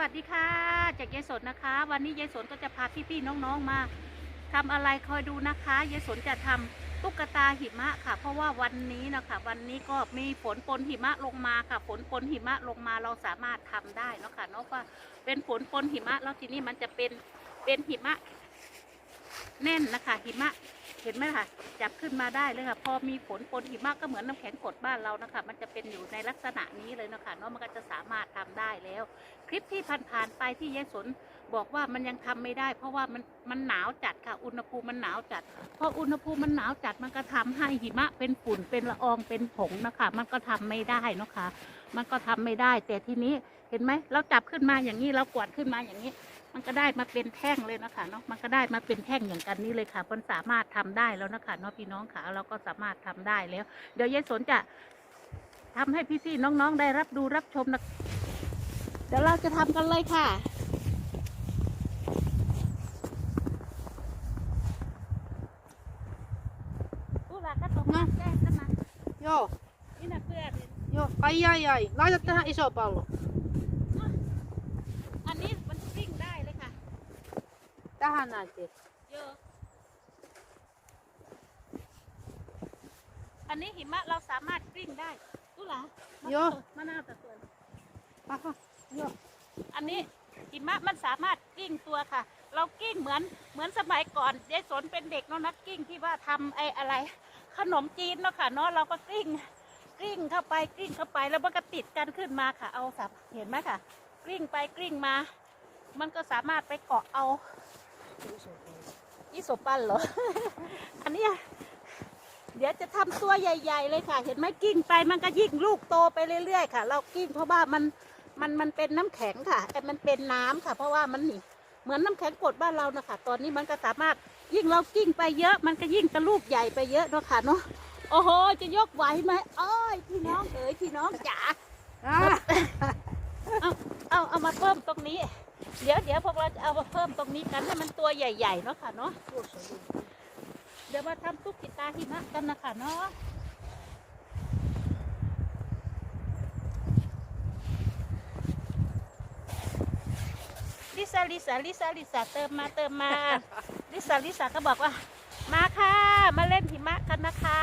วัสดีค่ะ จากยายสนนะคะ วันนี้ยายสนก็จะพาพี่ๆน้องๆมาทำอะไรคอยดูนะคะยายสนจะทำตุ๊กตาหิมะค่ะ เพราะว่าวันนี้นะคะวันนี้ก็มีฝนปนหิมะลงมาค่ะ ฝนปนหิมะลงมาเราสามารถทำได้นะคะเนาะว่าเป็นฝนปนหิมะแล้วทีนี้มันจะเป็นเป็นหิมะ แน่นนะคะหิมะ เห็นไหมคะจับขึ้นมาได้เลยค่ะ พอมีฝนปนหิมะก็เหมือนน้ำแข็งกดบ้านเรานะคะ มันจะเป็นอยู่ในลักษณะนี้เลยนะคะเนาะมันก็จะสามารถทำได้แล้ว คลิปที่ผ่านๆไปที่ยายสนบอกว่ามันยังทำไม่ได้ เพราะว่ามันมันหนาวจัดค่ะ อุณหภูมิมันหนาวจัดพออุณหภูมิมันหนาวจัดมันก็ทำให้หิมะเป็นฝุ่นเป็นละอองเป็นผงนะคะ มันก็ทำไม่ได้นะคะ มันก็ทำไม่ได้ แต่ทีนี้เห็นไหมเราจับขึ้นมาอย่างนี้เรากวาดขึ้นมาอย่างนี้ มันก็ได้มาเป็นแท่งเลยนะคะเนาะมันก็ได้มาเป็นแท่งอย่างกันนี้เลยค่ะมันสามารถทำได้แล้วนะคะเนาะพี่น้องค่ะเราก็สามารถทำได้แล้ว เดี๋ยวยายสนจะทำให้พี่ๆน้องๆได้รับดูรับชมนะเดี๋ยวเราจะทำกันเลยค่ะอุลาก็ตกมาแก้ขึ้นมา Joo, นี่นะเพื่อน joo. Ai ai ai. Laita tähän iso pallo. อันนี้มันกลิ้งได้เลยค่ะ Tähän näytti. เยอะอันนี้หิมะเราสามารถกลิ้งได้อุลาโย่มะนาวตะตัวน Aha. Joo. อันนี้หิมะมันสามารถกลิ้งตัวค่ะ เรากลิ้งเหมือนเหมือนสมัยก่อนยายสนเป็นเด็กเนาะนักกลิ้งที่ว่าทำไอ้อะไร ขนมจีนเนาะค่ะเนาะเราก็กลิ้งกลิ้งเข้าไปกลิ้งเข้าไปแล้วมันก็ติดกันขึ้นมาค่ะ เอาสับเห็นไหมค่ะ กลิ้งไปกลิ้งมา มันก็สามารถไปเกาะเอา อีโสปันเหรอ อันเนี้ยเดี๋ยวจะทำตัวใหญ่ ๆ เลยค่ะ เห็นไหมกิ้งไปมันก็ยิ่งลูกโตไปเรื่อยๆค่ะ เรากิ้งเพราะว่ามันมันมันเป็นน้ำแข็งค่ะแต่มันเป็นน้ำค่ะ เพราะว่ามันนี่เหมือนน้ำแข็งกดบ้านเรานะคะ ตอนนี้มันก็สามารถยิ่งเรากิ้งไปเยอะ มันก็ยิ่งกระลูกใหญ่ไปเยอะเนาะค่ะเนาะโอ้โห จะยกไหวไหมอ้อยพี่น้องเอ๋ยพี่น้องจ๋า Ah. เอาเอามาเพิ่มตรงนี้ เดี๋ยวเดี๋ยวพวกเราจะเอามาเพิ่มตรงนี้กันให้มันตัวใหญ่ๆเนาะค่ะเนาะ เดี๋ยวมาทำตุ๊กตาหิมะกันนะคะเนาะลิซาลิซาลิซาลิซาเติมมาเติมมาลิซาลิซาก็บอกว่า มาค่ะ มาเล่นหิมะกันนะคะ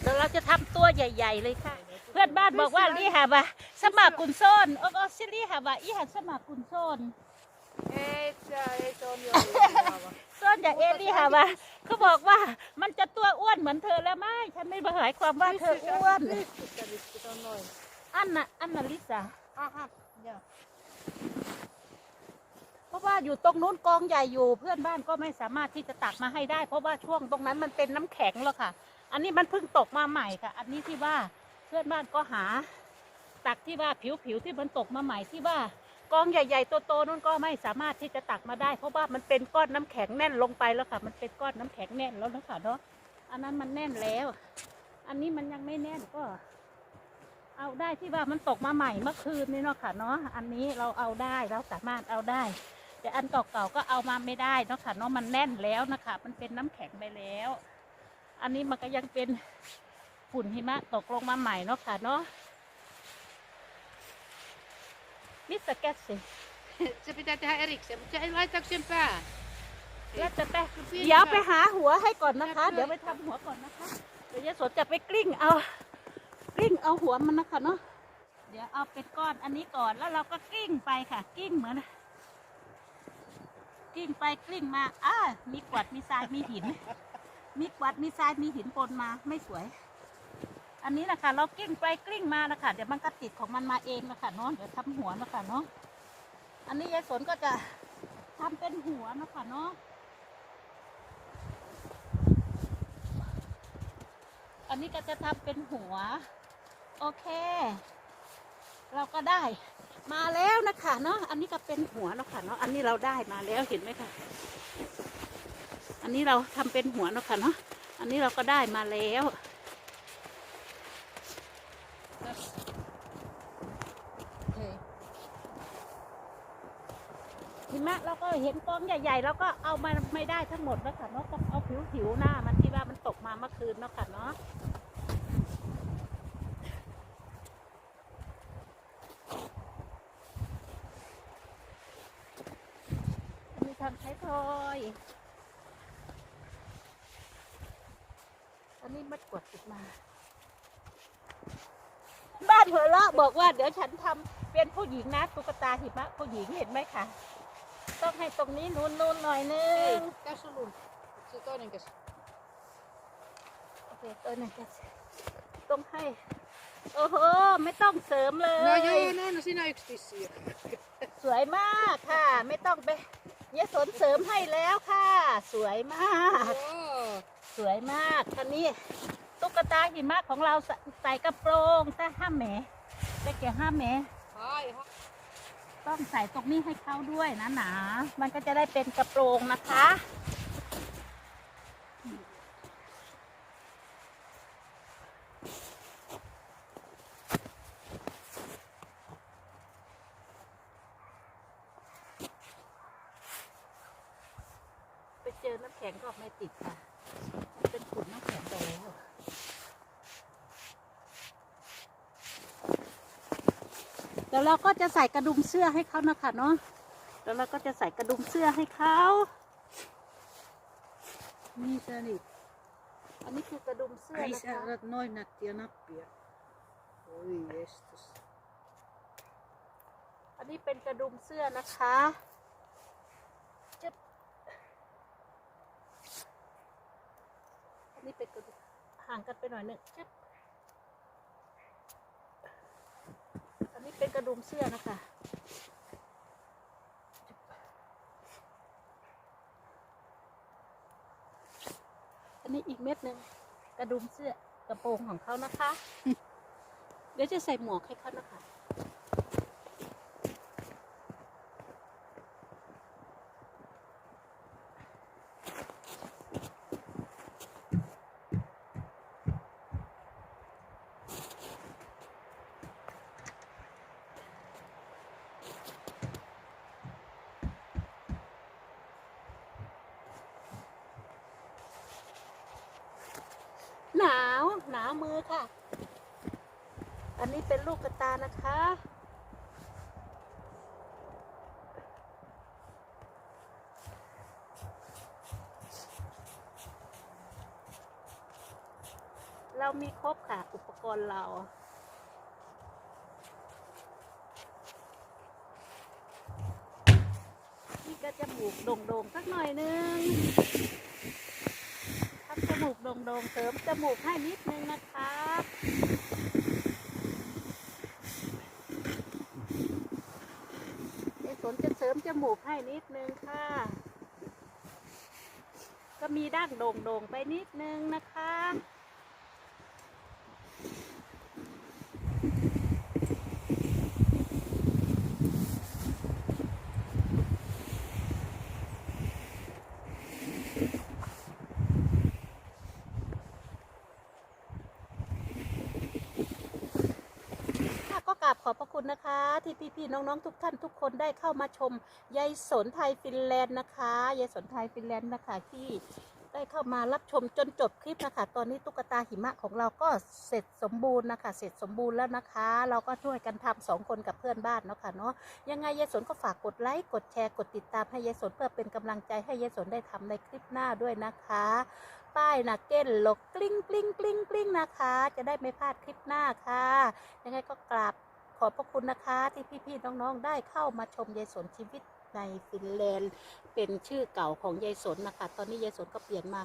เดี๋ยวเรา จะทำตัวใหญ่ ๆ เลยค่ะ เพื่อนบ้านบอกว่าลี่หาบะสมัครกุนโซนโอ้โอ้ซิลี่หาบะอีหันสมัครกุนโซน Ei, se ei se on jo. โซนจากเอลี่หาบะเขาบอกว่ามันจะตัวอ้วนเหมือนเธอแล้วไหมฉันไม่หมายความว่าเธออ้วน Se on noin. อันน่ะอันน่ะลิซ่า Aha. Joo. เพราะว่าอยู่ตรงนู้นกองใหญ่อยู่เพื่อนบ้านก็ไม่สามารถที่จะตักมาให้ได้ เพราะว่าช่วงตรงนั้นมันเป็นน้ำแข็งแล้วค่ะ อันนี้มันเพิ่งตกมาใหม่ค่ะ อันนี้ที่ว่าเพื่อนบ้านก็หา ตักที่ว่าผิวๆที่มันตกมาใหม่ที่ว่ากองใหญ่ๆโตๆนู้นก็ไม่สามารถที่จะตักมาได้ เพราะว่ามันเป็นก้อนน้ำแข็งแน่นลงไปแล้วค่ะ มันเป็นก้อนน้ำแข็งแน่นแล้วนะคะเนาะอันนั้นมันแน่นแล้ว อันนี้มันยังไม่แน่นก็ เอาได้ที่ว่ามันตกมาใหม่เมื่อคืนนี่เนาะค่ะเนาะอันนี้เราเอาได้เราสามารถเอาได้ แต่อันเก่าๆก็เอามาไม่ได้เนาะค่ะเนาะมันแน่นแล้วนะคะ มันเป็นน้ำแข็งไปแล้ว อันนี้มันก็ยังเป็นฝุ่นหิมะตกลงมาใหม่เนาะค่ะเนาะมิสแกตสิ Se pitää tehdä erikseen, mutta se ei laitaako sen päähän? แล้วจะไปเดี๋ยวไปหาหัวให้ก่อนนะคะ เดี๋ยวไปทำหัวก่อนนะคะ เดี๋ยวยายสดจะไปกลิ้งเอา กลิ้งเอาหัวมันนะคะเนาะ เดี๋ยวเอาเป็นก้อนอันนี้ก่อนแล้วเราก็กลิ้งไปค่ะ กลิ้งเหมือน กลิ้งไปกลิ้งมา อ้ามีกรวดมีทรายมีหิน มีกรวดมีทรายมีหินปนมาไม่สวย อันนี้นะคะเรากลิ้งไปกลิ้งมานะคะเดี๋ยวมันก็ติดของมันมาเองนะคะเนาะเดี๋ยวทำหัวนะคะเนาะอันนี้ยายสนก็จะทำเป็นหัวนะคะเนาะอันนี้ก็จะทำเป็นหัว โอเค เราก็ได้มาแล้วนะคะเนาะอันนี้ก็เป็นหัวเนาะค่ะเนาะอันนี้เราได้มาแล้วเห็นไหมคะ นนี้เราทำเป็นหัวเนาะค่ะเนาะ อันนี้เราก็ได้มาแล้ว เห็นไหมเราก็เห็นกองใหญ่ๆเราก็เอามาไม่ได้ทั้งหมดแล้วค่ะเนาะก็เอาผิวผิวหน้ามันที่ว่ามันตกมาเมื่อคืนเนาะค่ะเนาะมีทางใช้ทอย อั นนี้มัดกวดติดมา บ้านหัวเราะบอกว่า เดี๋ยวฉันทำเป็นผู้หญิงนะตุ๊กตาหิมะผู้หญิงเห็นไหมคะต้องให้ตรงนี้นูนๆหน่อยนึง Hei, tässä on lunta. Se toinen käsi. โอเคตัวไหนจะต้องให้ โอ้โห ไม่ต้องเสริมเลย No joo, no, no siinä yksi tissi jo. สวยมากค่ะ ไม่ต้องไปเยสนเสริมให้แล้วค่ะ สวยมาก Joo. ส วยมากคันนี้ตุ๊กตาหิมะของเราใส่กระโปรงแต่ห้ามแหมแต่เกี่ยวห้าแหม Ai, ha. ต้องใส่ตรงนี้ให้เขาด้วยนะหนา มันก็จะได้เป็นกระโปรงนะคะไปเจอน้ำแข็งก็ไม่ติดค่ะ มันเป็นขุนน้ำแข็งไปแล้ว เดี๋ยวเราก็จะใส่กระดุมเสื้อให้เขานะคะเนาะเดี๋ยวเราก็จะใส่กระดุมเสื้อให้เขา Niissä niitä. อันนี้คือกระดุมเสื้อ Ai นะ sä คะ otat noin nättiä nappia. Oi jestas. อันนี้เป็นกระดุมเสื้อนะคะจึ๊บอันนี้เป็นกระดุมห่างกันไปหน่อยหนึ่งจึ๊บ นนี้เป็นกระดุมเสื้อนะคะอันนี้อีกเม็ดหนึ่งกระดุมเสื้อกระโปรงของเขานะคะ เดี๋ยวจะใส่หมวกให้เขานะคะ หนาว หนาว มือค่ะ อันนี้เป็นลูกกระตานะคะ เรามีครบค่ะ อุปกรณ์เรานี่ก็จะหมูกโด่งๆสักหน่อยนึง มูกโด่งๆเสริมจมูกให้นิดนึงนะคะไอ้สนจะเสริมจมูกให้นิดนึงค่ะ ก็มีด้านโด่งๆไปนิดนึงนะคะก็กราบขอบพระ คุณนะคะ ที่พี่ๆน้องๆทุกท่านทุกคนได้เข้ามาชมยายสนไทยฟินแลนด์นะคะยายสนไทยฟินแลนด์นะคะที่ได้เข้ามารับชมจนจบคลิปนะคะ ตอนนี้ตุ๊กตาหิมะของเราก็เสร็จสมบูรณ์นะคะ เสร็จสมบูรณ์แล้วนะคะ เราก็ช่วยกันทำสองคนกับเพื่อนบ้านเนาะค่ะเนาะ ยังไงยายสนก็ฝากกดไลค์ กดแชร์ กดติดตามให้ยายสนเพื่อเป็นกำลังใจให้ยายสนได้ทำในคลิปหน้าด้วยนะคะ ป้ายนักเก็ตหลกกลิ้งกลิ้งกลิ้งกลิ้งนะคะ จะได้ไม่พลาดคลิปหน้าค่ะ ยังไงก็กราบ ขอบพระคุณนะคะที่พี่ๆน้องๆได้เข้ามาชมยายสนชีวิตในฟินแลนด์เป็นชื่อเก่าของยายสนนะคะ ตอนนี้ยายสนก็เปลี่ยนมา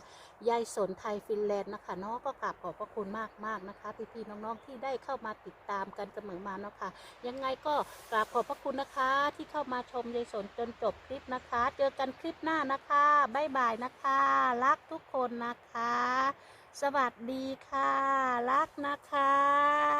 ยายสนไทยฟินแลนด์นะคะเนาะก็กราบขอบพระคุณมากๆนะคะพี่ๆน้องๆที่ได้เข้ามาติดตามกันเสมอมาเนาะค่ะยังไงก็กราบขอบพระคุณนะคะ ที่เข้ามาชมยายสนจนจบคลิปนะคะ เจอกันคลิปหน้านะคะบ๊ายบายนะคะ รักทุกคนนะคะ สวัสดีค่ะ รักนะคะ